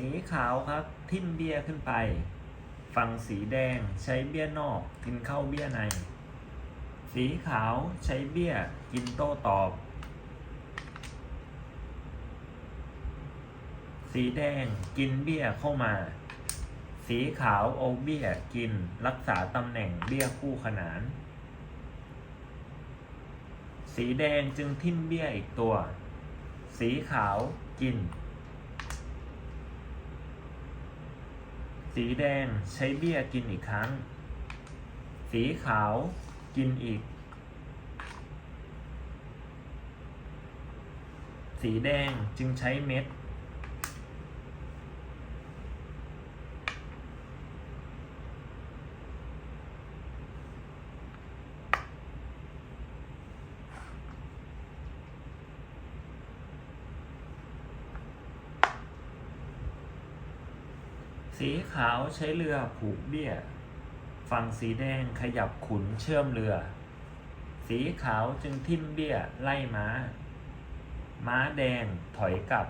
สีขาวครับ ทิ่มเบี้ยขึ้นไป ฝั่งสีแดงใช้เบี้ยนอกกินเข้าเบี้ยใน สีขาวใช้เบี้ยกินโต้ตอบ สีแดงกินเบี้ยเข้ามา สีขาวเอาเบี้ยกินรักษาตำแหน่งเบี้ยคู่ขนาน สีแดงจึงทิ่มเบี้ยอีกตัว สีขาวกิน สีแดงใช้เบี้ยกินอีกครั้ง สีขาวกินอีก สีแดงจึงใช้เม็ด สีขาวใช้เรือผูกเบี้ย ฝั่งสีแดงขยับขุนเชื่อมเรือ สีขาวจึงทิ่มเบี้ยไล่ม้า ม้าแดงถอยกลับ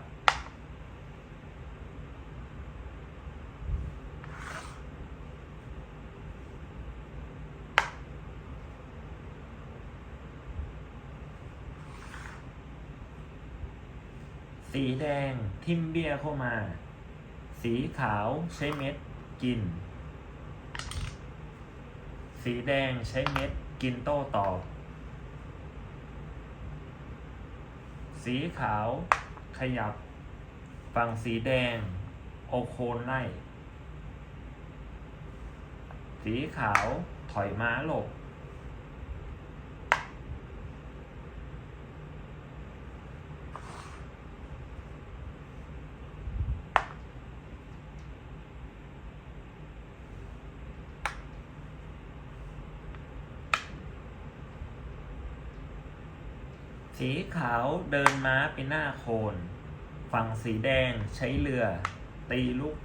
สีแดงทิ่มเบี้ยเข้ามา สีขาวใช้เม็ดกิน สีแดงใช้เม็ดกินโต้ตอบ สีขาวขยับ ฝั่งสีแดงโอโคนไล่ สีขาวถอยม้าหลบ สีขาวเดินม้าไปหน้าโคน ฝั่งสีแดงใช้เรือ ตีลูก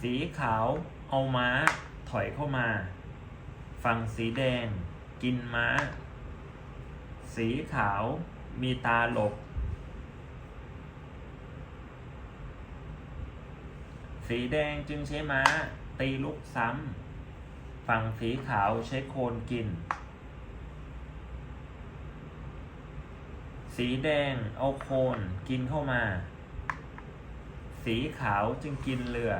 สีขาวเอาม้าถอยเข้ามา ฝั่งสีแดงกินม้า สีขาวมีตาหลบ สีแดงจึงใช้ม้า ตีลูกซ้ำ ฝั่งสีขาวใช้โคนกิน สีแดงเอาโคนกินเข้ามา สีขาวจึงกินเรือ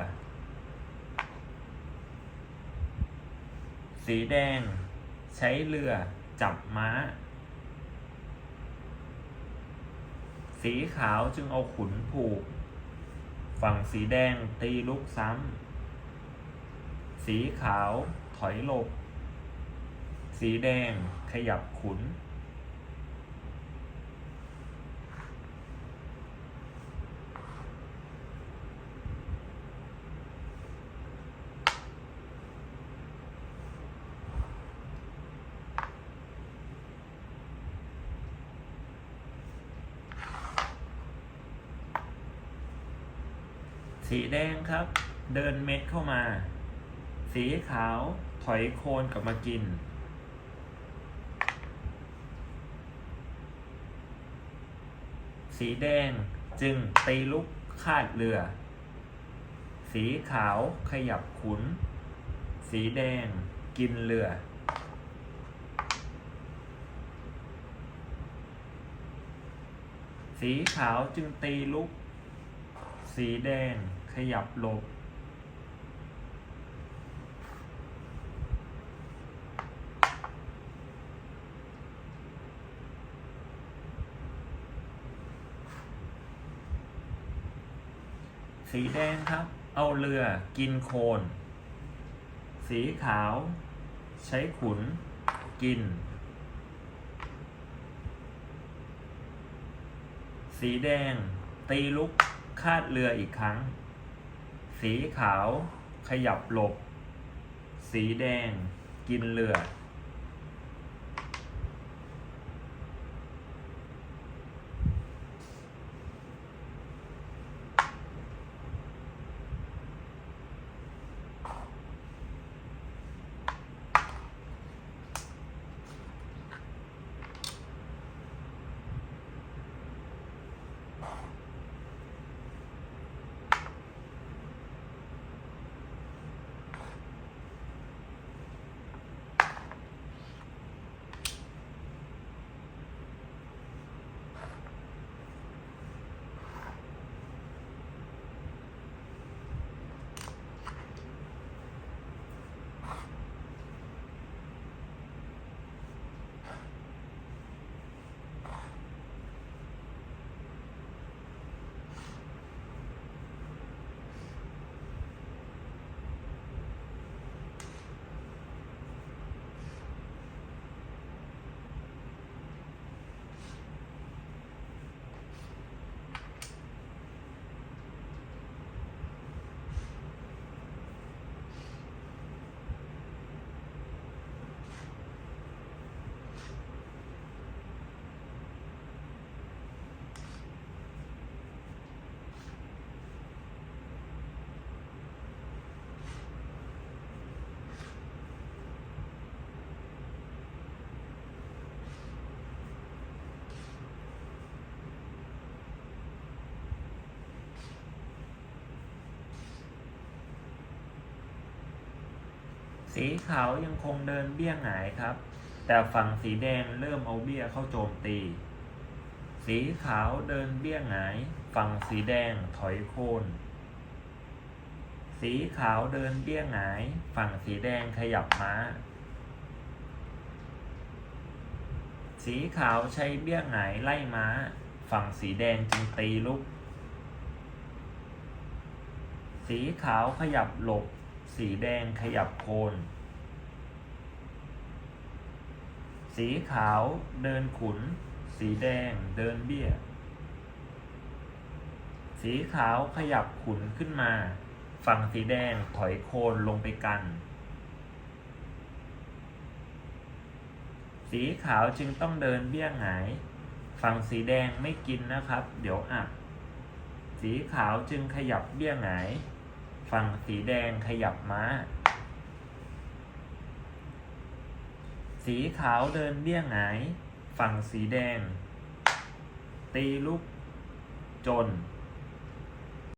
สีแดงใช้เรือจับม้า สีขาวจึงเอาขุนผูก ฝั่งสีแดงตีลุกซ้ำ สีขาวถอยหลบ สีแดงขยับขุน สีแดงครับ เดินเม็ดเข้ามา สีขาวถอยโคนกลับมากิน สีแดงจึงตีลุกคาดเรือ สีขาวขยับขุน สีแดงกินเรือ สีขาวจึงตีลุก สีแดง ขยับหลบ สีแดงครับ เอาเรือกินโคน สีขาว ใช้ขุน กิน สีแดง ตีลุกคาดเรืออีกครั้ง สีขาวขยับหลบ สีแดงกินเลือด สีขาวยังคงเดินเบี้ยหงายครับ แต่ฝั่งสีแดงเริ่มเอาเบี้ยเข้าโจมตี สีขาวเดินเบี้ยหงาย ฝั่งสีแดงถอยโคนสีขาวเดินเบี้ยหงาย ฝั่งสีแดงขยับม้า สีขาวใช้เบี้ยหงายไล่ม้า ฝั่งสีแดงจึงตีลุก สีขาวขยับหลบ สีแดงขยับโคน สีขาวเดินขุน สีแดงเดินเบี้ย สีขาวขยับขุนขึ้นมา ฝั่งสีแดงถอยโคนลงไปกัน สีขาวจึงต้องเดินเบี้ยหงายฝั่งสีแดงไม่กินนะครับ เดี๋ยวอับสีขาวจึงขยับเบี้ยหงาย ฝั่งสีแดงขยับม้า สีขาวเดินเบี้ยหงาย ฝั่งสีแดง ตีลุกจน